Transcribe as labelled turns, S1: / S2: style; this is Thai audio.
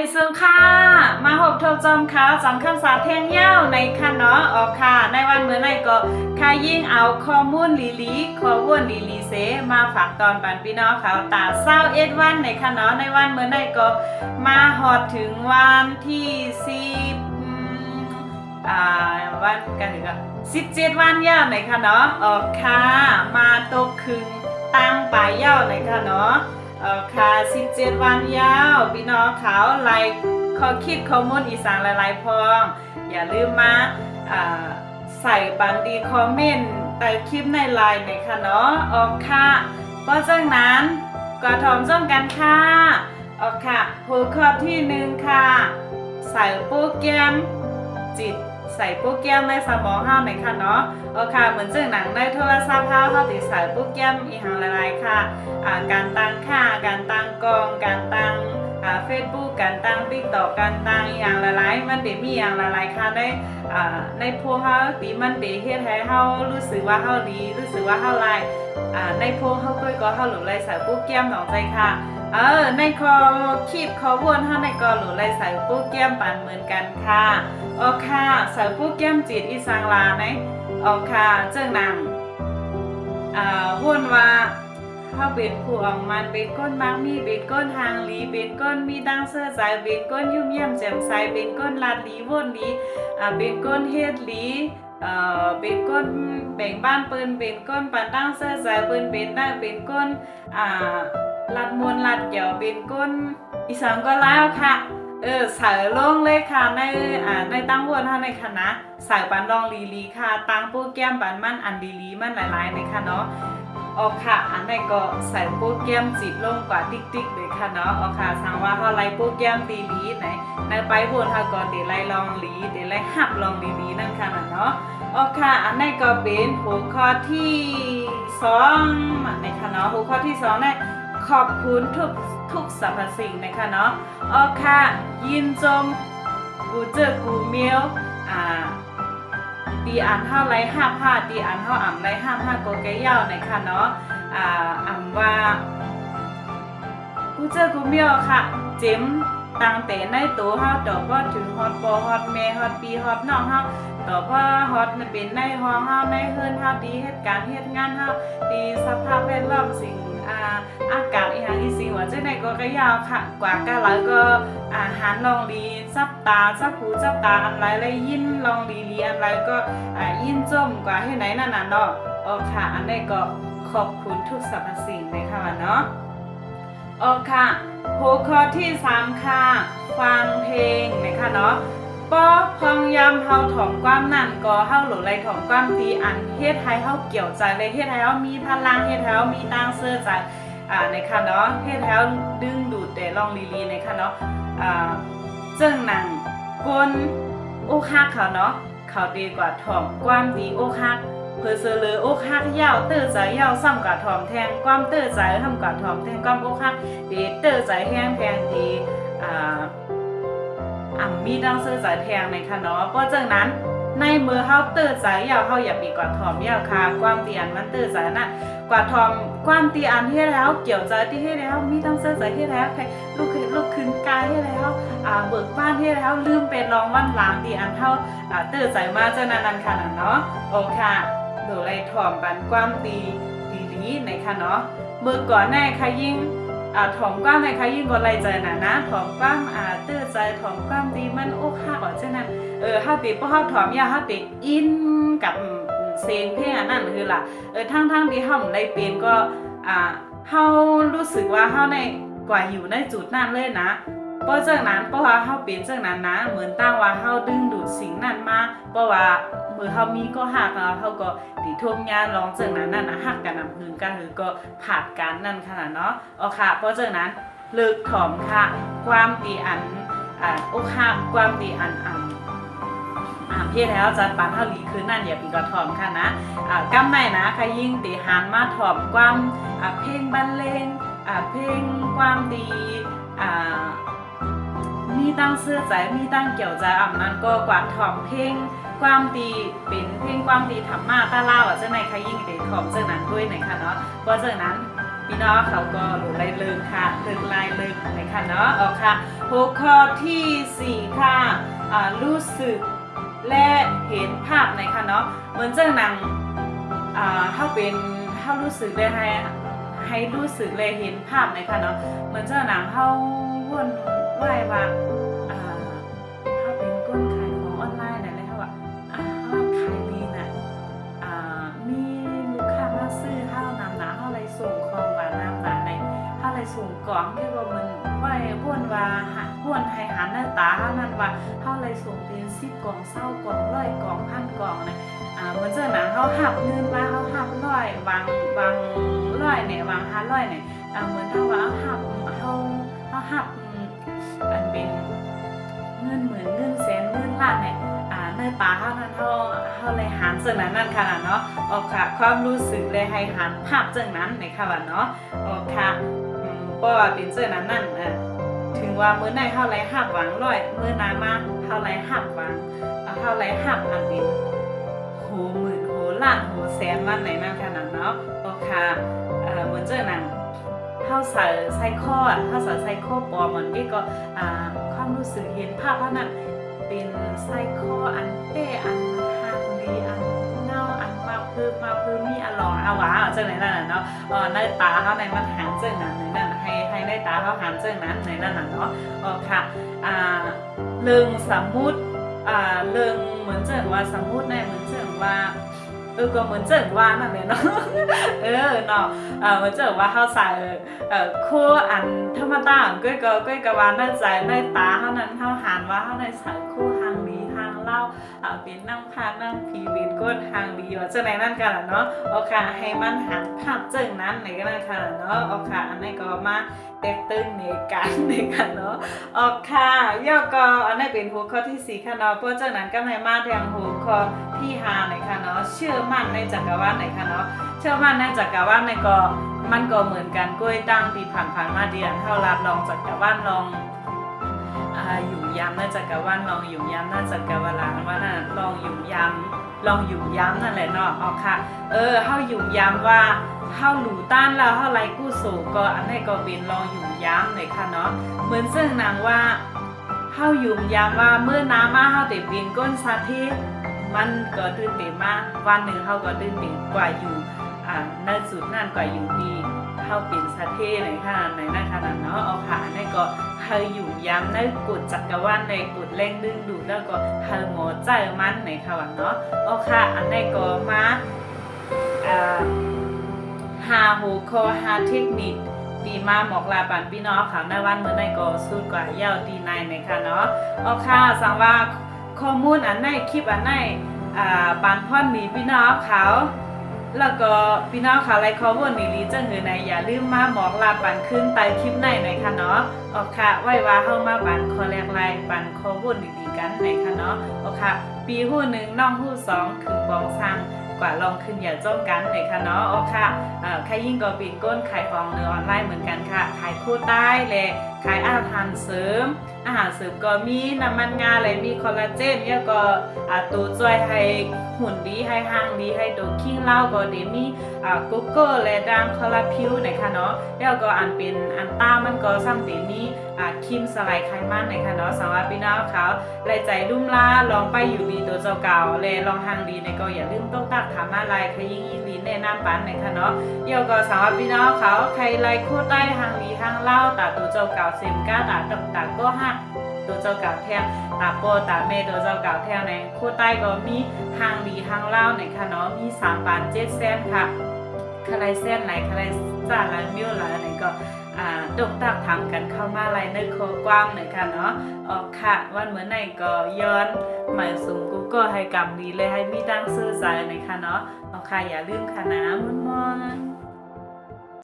S1: ไปซึ่งค่ะ มาหบทบจอมข่าวจำคำสาเทงเย้าในค่ะเนาะออกค่ะ ในวันเมื่อไหร่ก็ค่ายิ่งเอาข้อมูลลีลีข้อมูลลีลีเซมาฝากตอนปันพี่น้องเขาตาเศร้าเอ็ดวันในค่ะเนาะในวันเมื่อไหร่ก็มาหอดถึงวันที่สิบอ่าวันกันถึงสิบเจ็ดวันเยาในค่ะเนาะออกค่ะ มาตกคึงตั้งปลายยาในค่ะเนาะ เอ่อค่ะ17วันยาวพี่น้องเขาไลค์ข้อคิดข้อมูลอีสานหลายๆพอง อย่าลืมมาอ่าใส่บันดีคอมเมนต์ใต้คลิปในไลน์หน่อยค่ะเนาะออกค่ะเพราะจากนั้นก็ทอมจ้องกันค่ะออกค่ะหัวข้อที่หนึ่งค่ะ ใส่โปรแกรมจิต ใส่โปรแกรมในสมองห้าหมคะเนาะโอเคเหมือนเจ้าหนังได้โทรศัพท์เฮาเฮาติใส่โปรแกรมอีหังหลายๆค่ะการตั้งค่าการตั้งกล้องการตั้ง เฟซบุ๊กการตั้งติ๊กต็อกการตั้งอย่างหลายๆมันเดมีอย่างหลายๆค่ะในในพวกเฮาตีมันเดเฮ็ดให้เฮารู้สึกว่าเฮาดีรู้สึกว่าเฮาไลายในพวกเฮาก็ก็เฮาหลุดไล่ใส่โปรแกรมหนองใจค่ะเออในคอคลิปคอวนเฮาในก็หลุดไล่ใส่โปรแกรมปันเหมือนกันค่ะโอค่ะใส่โปรแกรมจิตอีสังลาไหนโอค่ะเจ้าหนังอ่าวนว่า เขาเป็นผู้ออกมันเป็นก้นบางมีเป็นก้นทางลีเป็นก้นมีดังเสื้อสายเป็นก้นยุ่มเยี่ยมแจ่มใสเป็นก้นลาดลีวนลีอ่าเป็นก้นเฮ็ดลีเอ่อเป็นก้นแบ่งบ้านเปิ้นเป็นก้นปันตั้งเสื้อสายเปิ้นเป็นได้เป็นก้นอ่าลัดมวนลัดเหี่ยวเป็นก้นอีสานก็แล้วค่ะเออใส่ลงเลยค่ะในอ่าในตั้งวนท่าในคณะใส่ปันรองลีลีค่ะตั้งปรแกรมปันมันอันลีลีมันหลายๆในค่ะเนาะ ออกค่ะ อันไหนก็ใส่โปรแกรมจิตลงกว่าติ๊กติ๊กเลยค่ะเนาะออกค่ะสั่งว่าเขาไล่โปรแกรมตีลีไหนในไปบนเขาก็เดี๋ยวไล่ลองลีเดี๋ยวไล่หับลองลีลีนั่นค่ะน่ะเนาะออกค่ะ อันไหนก็เป็นหัวข้อที่สองในค่ะเนาะหัวข้อที่สองเนี่ยขอบคุณทุกทุกสรรพสิ่งนะคะเนาะออกค่ะ ยินจมกูเจอกูเมียวอ่า ตีอ่านเท่าไรห้าผ้าตีอ่านเท่าอ่ำไรห้าผ้าโกแกยาวหนค่ะเนาะอ่าอ่ำว่ากูเจอกูเมียวค่ะเจมตังแต่ในตัวเฮาต่อว่าถึงฮอตปอฮอตแม่ฮอตปีฮอตน้องเฮาต่อว่าฮอตมันเป็นในห้องเฮาในเฮือนเฮาดีเหตุการณ์เหตุงานเฮาดีสภาพแวดล้อมสิ่ง อีหยังอีสิ่งว่าจังไดก็กะยาวค่ะกว่ากันแล้วก็อาหารลองดีจับตาจับหูจับตาอันไรและยินลองดีลีอันไรก็อ่ายินจมกว่าให้ไหนนั่นน่ะเนาะโอค่ะอันนี้ก็ขอบคุณทุกสรรพสิ่งเลยค่ะเนาะโอค่ะหัวข้อที่สามค่ะฟังเพลงนะคะเนาะป้อพองยำเฮาถ่อมความนั่นก็เฮาหลุไรถ่อมความตีอันเฮ็ดให้เฮาเกี่ยวใจเลยเฮ็ดให้เฮามีพลังเฮ็ดให้เฮามีตังเสื้อใจ อ่าในค่ะเนาะเฮ็ดให้เฮาดึงดูดแต่ลองลีลีในค่ะเนาะอ่าเจิ้งหนังกลอกฮักเขาเนาะเขาดีกว่าถอมความดีโอกหักเพอเสอเลยอกหักยาวเตอใจยาวซ้ำกับถอมแทงความเตอใจทำกับถอมแทงความโอกหักดีเตอใจแห้งแทงดีอ่าอ่ำมีดังเสื้อใจแทงในคะเนาะเพราะจากนั้น ในมือเฮาเตอใจยยาวเฮาอย่าปีกว่าถอมยาวค่ะความเตียนมันเตอใจน่ะกว่าถอมความตีอันที่แล้ว เกี่ยวใจที่ให้แล้ว มีดังเสื้อใจที่แล้วใครลูกคืนลูกคืนกายให้แล้วอ่าเบิกบ้านให้แล้วลืมเป็นรองวันหลังตีอันเท่าอ่าตื่นใจมาเจ้านันนันค่ะนะเนาะโอเค่ะหนูเลยถ่อมบันความดีดีดีในค่ะเนาะเมื่อก่อนแน่ค่ะยิ่ง อ่าถ่อมความในค่ะยิ่งก็ไรใจนะนะถ่อมความอ่าตื่นใจถ่อมความดีมันอกหักอ๋อเจ้านั้นเออเฮาติบ่เฮาถ่อมยาเฮาติอินกับเสียงเพลงอันนั้นคือล่ะเออทั้งทั้งที่เฮาบ่ได้เป็นก็อ่าเฮารู้สึกว่าเฮาในกว่าอยู่ในจุดนั้นเลยนะเพราะจากนั้นเพราะว่าเฮาเป็นจากนั้นนะเหมือนตั้งว่าเฮาดึงดูดสิ่งนั้นมาเพราะว่า มือเฮามีก็หักแล้วเฮาก็ติทมงานลองเจากนั้นนั่นนะหักกันนำพื้นกันหรือก็ผ่านกันนั่นขนาดเนาะเอาค่ะเพราะจากนั้นเลิกถอมค่ะ ความตีอันอ่าอกหักความตีอันอ่ำอ่าเพศแล้วจัดปานเท่าหลีคือนั่นอย่าปีกระถอมค่ะนะอ่ากำในนะค่ะยิ่งตีหันมาถอมความอ่าเพลงบรรเลงอ่าเพลงความดีอ่ามีตั้งเสื้อใจมีตั้งเกี่ยวใจอ่ำนั้นก็กวาดถ่อมเพลง ความดีเป็นเพลงความดีธรรมะตาเล่าอะเจ้าในขยิ่งเดถ่อมเจ้านั้นด้วยในค่ะเนาะเพราะเจ้านั้นพี่น้องเขาก็หลุดไล่เลิกค่ะเลิกไล่เลิกเลยค่ะเนาะเอาค่ะหัวข้อที่สี่ค่ะอ่ารู้สึกและเห็นภาพในค่ะเนาะเหมือนเจ้าหนังอ่าเขาเป็นเขารู้สึกได้ให้ให้รู้สึกเลยเห็นภาพในค่ะเนาะเหมือนเจ้าหนังเข้าวนไหวว่า ส่งกล่องที่ว่ามันไหวบ้วนว่าหาบ้วนให้หันหน้าตาข้านั้นว่าข้าไรส่งเป็นสิบกล่องเศร้ากล่องร้อยกล่องพันกล่องเนี่ยอ่าเหมือนเจ้าหนังเขาหับเงินมาเขาหับร้อยวางวางร้อยเนี่ยวางห้าร้อยเนี่ยอ่าเหมือนถ้าว่าเขาหับเขาเขาหับอันเป็นเงินหมื่นเงินแสนเงินล้านเนี่ยอ่าในตาเท่านั้นเท่าเท่าเลยหันเจังนั้นนั่นค่ะเนาะออกค่ะความรู้สึกเลยให้หันภาพเจังนั้นในค่ะว่าเนาะออกค่ะ เพราะว่าเป็นเจังนั้นนั่นอะถึงว่ามื้อในเท่าไรหับหวังร้อยมื้อนามาเท่าไรหับหวังเอาเท่าไรหับอันเป็นโหหมื่นโหล้านโหแสนวันไหนนั่นค่ะเนาะออกค่ะเอ่อเหมือนเจังนั้นเข้าใส่ไซข้ออะเข้าใส่ไซข้อปอมมันก็ก็อ่าความรู้สึกเห็นภาพเท่านั้นเป็นไซข้ออันเต้อันฮางลีอันเงาอันมาพิ่มมาพิ่มมีอลองอาวาเจังไหนนั่นน่ะเนาะเออในตาเขาในมันหันเจังนั้นในนั่ ให้ให้ในตาเขาหันเจ้งนั้นในนั่นน่ะเนาะเออค่ะอ่าเรื่องสมมุติอ่าเรื่องเหมือนเจ้งว่าสมมุติในเหมือนเจ้งว่าเออก็เหมือนเจังว่านั่นแหละเนาะเออเนาะเอ่อมันจะว่าเขาใส่เอ่อคู่อันธรรมดาก้อยก็ก้อยก็ว่าในใจในตาเขานั้นเขาหันว่าเขาในใส่คู่ เล่าเอ่อเป็นนั่งพานั่งผีเป็นก้นหางดีว่าจะไหนนั่นกันล่ะเนาะโอเคให้มันหันภาพเจิงนั้นในก็นั่นค่ะเนาะโอเคอันนี้ก็มาแตกตึงในกันในกันเนาะโอเคย่อก็อันนี้เป็นหัวข้อที่สี่ค่ะเนาะเพราะจากนั้นก็ให้มาแทงหัวข้อที่ห้าในค่ะเนาะเชื่อมั่นในจักรวาลในค่ะเนาะเชื่อมั่นในจักรวาลในก็มันก็เหมือนกันกล้วยตั้งปีผ่านผ่านมาเดียนเท่ารับลองจักรวาลลอง อายู่ย้ำในจักรวาลลองอยู่ย้ำในจักรวาลว่าน่ะลองอยู่ย้ำลองอยู่ย้ำนั่นแหละเนาะเอาค่ะ เออเฮาอยู่ย้ำว่าเฮาหลูต้านแล้วเฮาไรกู้สู่ก็อันนี้ก็เป็นลองอยู่ย้ำเลยค่ะเนาะ เหมือนซึ่งนางว่าเฮาอยู่ย้ำว่าเมื่อน้ำมาเฮาเติดบินก้นสาธิตมันก็ตื่นเต้นมากวันหนึ่งเขาก็ตื่นเต้นกว่าอยู่อ่าในสุดนั่นกว่าอยู่ดี เขาเป็นสะเทในขนาดไหนนะขนาดเนาะเอาค่ะอันนี้ก็เฮาอยู่ย้ำในกฎจักรวาลในกฎแรงดึงดูดแล้วก็เฮาหมอใจมันในค่ะว่าเนาะเอาค่ะอันนี้ก็มาอ่าหาหูคอหาเทคนิคดีมาหมอกลาปันพี่น้องค่ะในวันเมื่อในก็สุดกว่าเย้าดีในในค่ะเนาะเอาค่ะสังว่าข้อมูลอันไหนคลิปอันไหนอ่าปานพ่อนมีพี่น้องเขา แล้วก็พี่น้องค่ะไลค์ข้อร์นี่ลีจังหือในอย่าลืมมาหมอกลาปันขึ้นใต้คลิปในหน่อยค่ะเนาะโอเคไว้ว่าเข้ามาปันคอแรกไลปันข้อร์ดีๆกันหน่อยค่ะเนาะโอเคปีหู้หนึ่งน้องหู้สองถึงบองซัง กว่าลองขึ้นอย่าจ้องกันในค่ะเนาะโอเคเอ่อใครยิ่งก็ปีนก้นขายของเนื้อออนไลน์เหมือนกันค่ะ ขายคู่ใต้และขายอาหารเสริม อาหารเสริมก็มีน้ำมันงาเลยมีคอลลาเจนแล้วก็ตัวช่วยให้หุ่นดีให้ห่างดีให้ตัวขี้เหล้าก็เดมีอ่าโกโก้และดังคอลลาพิวนะคะเนาะแล้วก็อันเป็นอันต้ามันก็ซ้ำเดมี อ่าครีมสลายไขมันนะคะเนาะสำหรับพี่น้องเขาและใจรุ่มล่าลองไปอยู่ดีตัวเจ้าเก่าและลองหางดีในก็อย่าลืมต้องตักถามมาลายขยิงอีลีแนะนำปันนะคะเนาะเดี๋ยวก็สำหรับพี่น้องเขาใครไล่คู่ใต้หางดีหางเล่าตาตัวเจ้าเก่าเซมก้าตาตตาก็หักตัวเจ้าเก่าแทงตาโปตาเมตัวเจ้าเก่าแทงในคู่ใต้ก็มีหางดีหางเล่าในค่ะเนาะมีสามปานเจ็ดเส้นค่ะใครเส้นไหนใครจ่าไรมิ้วไรไหนก็ ดกตักทำกันเข้ามาไรในโคกว้างหน่อยค่ะเนาะออกค่ะวันเหมือนไหนก็ย้อนหมายสูงกูก็ให้กำดีเลยให้มีตั้งซื้อใจหน่อยค่ะเนาะเอาค่ะอย่าลืมค่ะนะมอนมอน